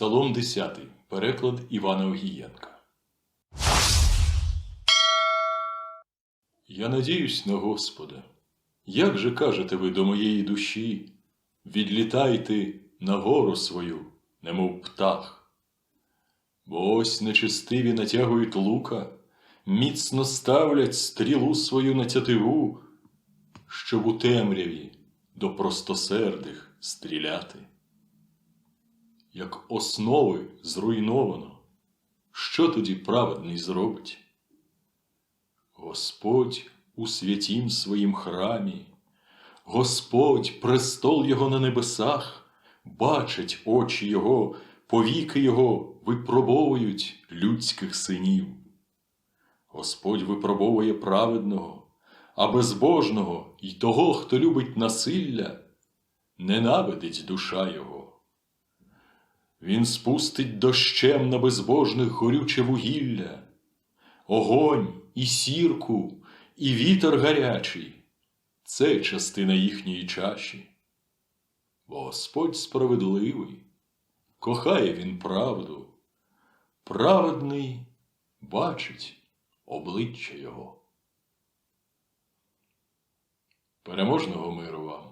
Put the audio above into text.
Псалом 10. Переклад Івана Огієнка. Я надіюсь на Господа. Як же кажете ви до моєї душі? Відлітайте на гору свою, немов птах. Бо ось нечестиві натягують лука, міцно ставлять стрілу свою на тятиву, щоб у темряві до простосердих стріляти. Як основи зруйновано, що тоді праведний зробить? Господь у святім своїм храмі, Господь, престол Його на небесах, бачать очі Його, повіки Його випробовують людських синів. Господь випробовує праведного, а безбожного й того, хто любить насилля, ненавидить душа Його. Він спустить дощем на безбожних горюче вугілля, огонь і сірку, і вітер гарячий це частина їхньої чаші. Бо Господь справедливий, кохає він правду, праведний бачить обличчя Його. Переможного миру вам!